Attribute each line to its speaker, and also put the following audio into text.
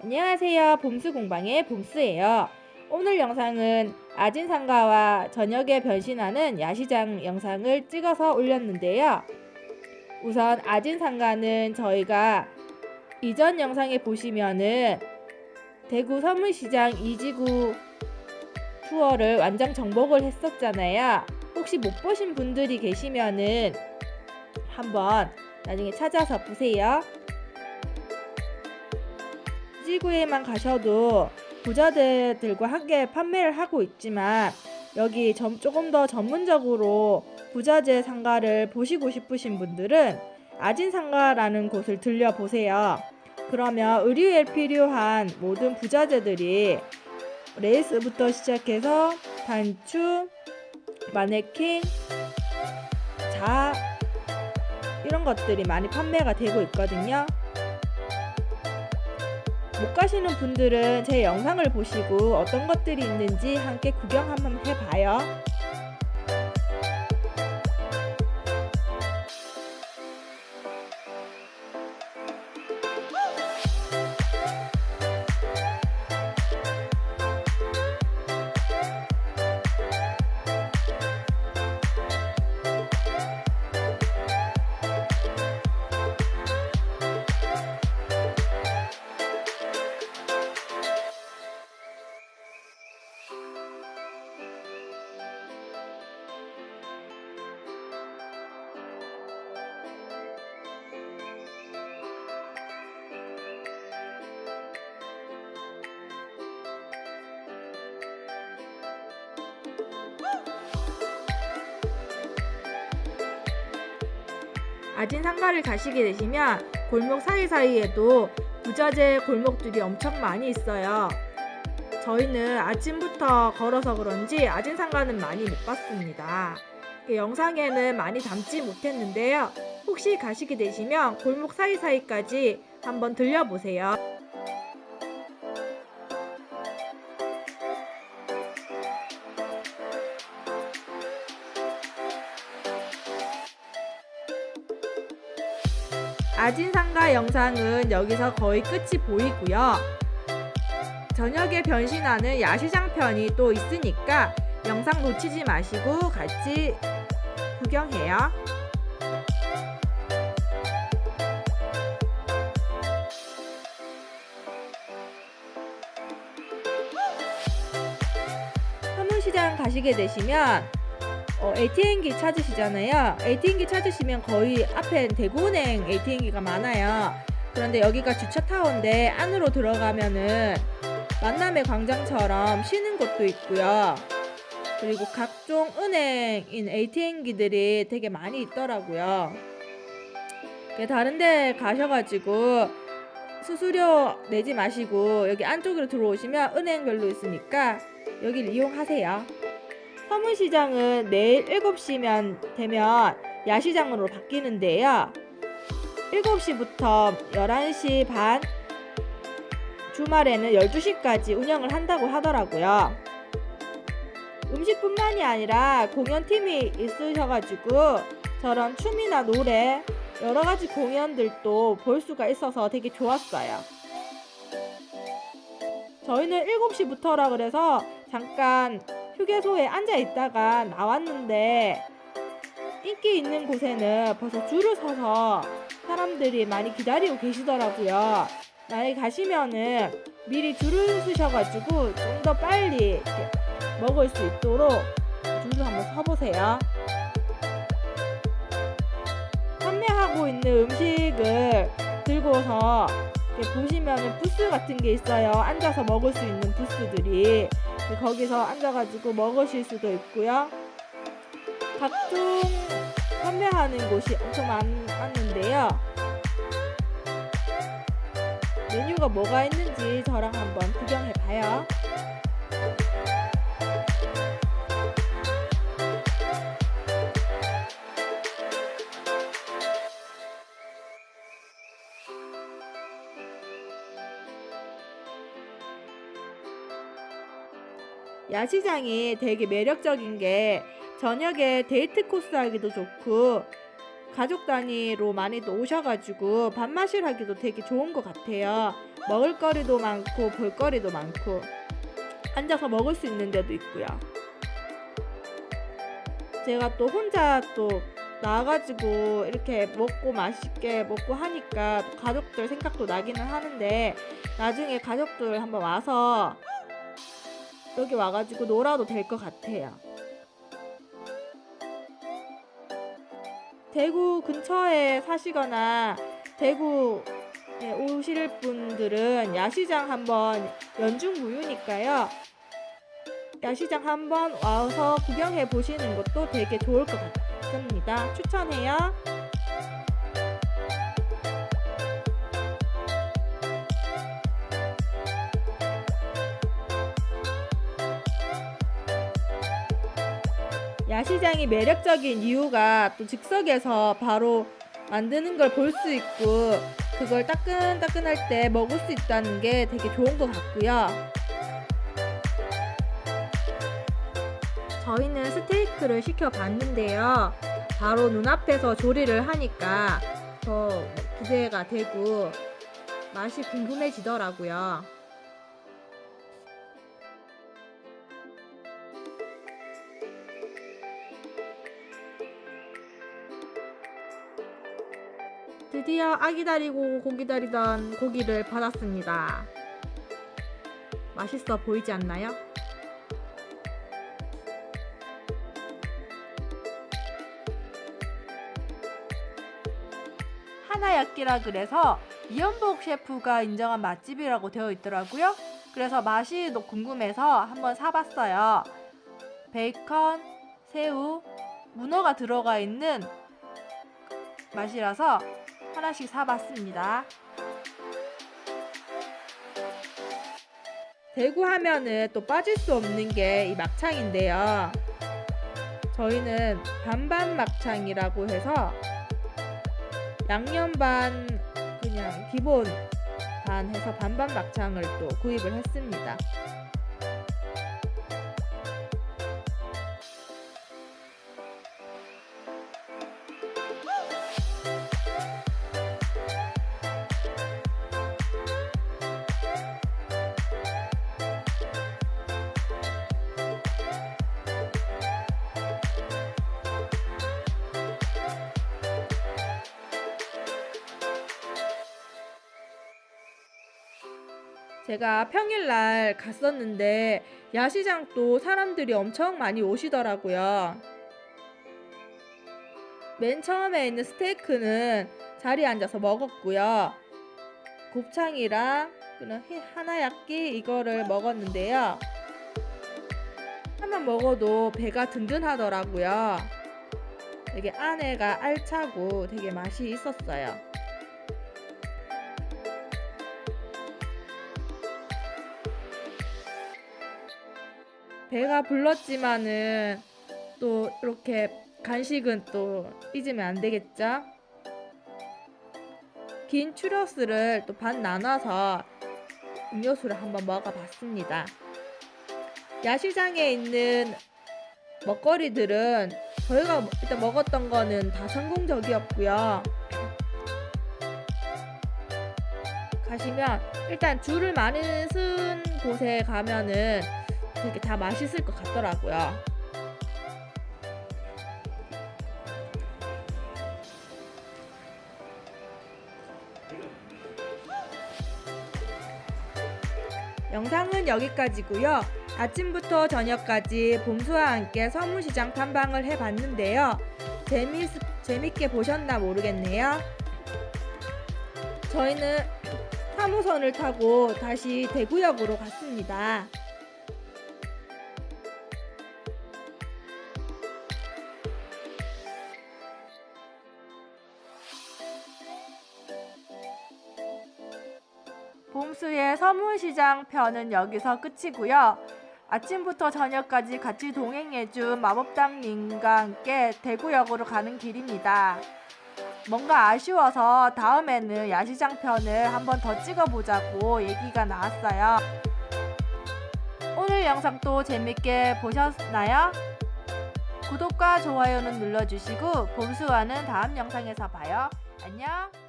Speaker 1: 안녕하세요. 봄수 공방의 봄수예요. 오늘 영상은 아진상가와 저녁에 변신하는 야시장 영상을 찍어서 올렸는데요. 우선 아진상가는 저희가 이전 영상에 보시면은 대구 서문시장 2지구 투어를 완전 정복을 했었잖아요. 혹시 못 보신 분들이 계시면은 한번 나중에 찾아서 보세요. 지구에만 가셔도 부자들과 함께 판매를 하고 있지만 여기 점- 조금 더 전문적으로 부자재 상가를 보시고 싶으신 분들은 아진 상가라는 곳을 들려 보세요. 그러면 의류에 필요한 모든 부자재들이 레이스부터 시작해서 단추, 마네킹, 자 이런 것들이 많이 판매가 되고 있거든요. 못 가시는 분들은 제 영상을 보시고 어떤 것들이 있는지 함께 구경 한번 해봐요. 아진 상가를 가시게 되시면 골목 사이사이에도 부자재 골목들이 엄청 많이 있어요. 저희는 아침부터 걸어서 그런지 아진 상가는 많이 못 봤습니다. 그 영상에는 많이 담지 못했는데요. 혹시 가시게 되시면 골목 사이사이까지 한번 들려보세요. 아진상가 영상은 여기서 거의 끝이 보이고요. 저녁에 변신하는 야시장 편이 또 있으니까 영상 놓치지 마시고 같이 구경해요. 서문시장 가시게 되시면 어, ATM기 찾으시잖아요. ATM기 찾으시면 거의 앞엔 대구은행 ATM기가 많아요. 그런데 여기가 주차타워인데 안으로 들어가면은 만남의 광장처럼 쉬는 곳도 있고요. 그리고 각종 은행인 ATM기들이 되게 많이 있더라고요. 그 다른 데 가셔가지고 수수료 내지 마시고 여기 안쪽으로 들어오시면 은행별로 있으니까 여기를 이용하세요. 서문시장은 내일 7시면 되면 야시장으로 바뀌는데요. 7시부터 11시 반, 주말에는 12시까지 운영을 한다고 하더라고요. 음식뿐만이 아니라 공연팀이 있으셔가지고 저런 춤이나 노래, 여러 가지 공연들도 볼 수가 있어서 되게 좋았어요. 저희는 7시부터라 그래서 잠깐 휴게소에 앉아 있다가 나왔는데 인기 있는 곳에는 벌써 줄을 서서 사람들이 많이 기다리고 계시더라고요. 만약에 가시면은 미리 줄을 서셔가지고 좀 더 빨리 먹을 수 있도록 줄을 한번 서보세요. 판매하고 있는 음식을 들고서 보시면은 부스 같은 게 있어요. 앉아서 먹을 수 있는 부스들이 거기서 앉아가지고 먹으실 수도 있고요. 각종 판매하는 곳이 엄청 많았는데요. 메뉴가 뭐가 있는지 저랑 한번 구경해 봐요. 야시장이 되게 매력적인 게 저녁에 데이트 코스 하기도 좋고 가족 단위로 많이도 오셔가지고 밥맛을 하기도 되게 좋은 것 같아요. 먹을거리도 많고 볼거리도 많고 앉아서 먹을 수 있는 데도 있고요. 제가 또 혼자 또 나와가지고 이렇게 먹고 맛있게 먹고 하니까 또 가족들 생각도 나기는 하는데 나중에 가족들 한번 와서 여기 와가지고 놀아도 될 것 같아요. 대구 근처에 사시거나 대구에 오실 분들은 야시장 한번 연중무휴니까요. 야시장 한번 와서 구경해 보시는 것도 되게 좋을 것 같습니다. 추천해요. 야시장이 매력적인 이유가 또 즉석에서 바로 만드는 걸 볼 수 있고 그걸 따끈따끈할 때 먹을 수 있다는 게 되게 좋은 것 같고요. 저희는 스테이크를 시켜봤는데요. 바로 눈앞에서 조리를 하니까 더 기대가 되고 맛이 궁금해지더라고요. 드디어 아기 다리고 고기 다리던 고기를 받았습니다. 맛있어 보이지 않나요? 하나야끼라 그래서 이연복 셰프가 인정한 맛집이라고 되어 있더라고요. 그래서 맛이 또 궁금해서 한번 사봤어요. 베이컨, 새우, 문어가 들어가 있는 맛이라서 하나씩 사봤습니다. 대구 하면은 또 빠질 수 없는 게 이 막창인데요. 저희는 반반 막창이라고 해서 양념 반 그냥 기본 반 해서 반반 막창을 또 구입을 했습니다. 제가 평일날 갔었는데 야시장 또 사람들이 엄청 많이 오시더라고요. 맨 처음에 있는 스테이크는 자리에 앉아서 먹었고요. 곱창이랑 그냥 히- 하나야끼 이거를 먹었는데요. 하나 먹어도 배가 든든하더라고요. 되게 안에가 알차고 되게 맛이 있었어요. 배가 불렀지만은 또 이렇게 간식은 또 잊으면 안 되겠죠? 긴 추러스를 또 반 나눠서 음료수를 한번 먹어봤습니다. 야시장에 있는 먹거리들은 저희가 일단 먹었던 거는 다 성공적이었고요. 가시면 일단 줄을 많이 쓴 곳에 가면은 되게 다 맛있을 것 같더라고요. 영상은 여기까지고요. 아침부터 저녁까지 봄수와 함께 서문시장 탐방을 해봤는데요. 재미, 재밌게 보셨나 모르겠네요. 저희는 3호선을 타고 다시 대구역으로 갔습니다. 봄수의 서문시장 편은 여기서 끝이고요. 아침부터 저녁까지 같이 동행해준 마법당님과 함께 대구역으로 가는 길입니다. 뭔가 아쉬워서 다음에는 야시장 편을 한번 더 찍어보자고 얘기가 나왔어요. 오늘 영상도 재밌게 보셨나요? 구독과 좋아요는 눌러주시고 봄수와는 다음 영상에서 봐요. 안녕!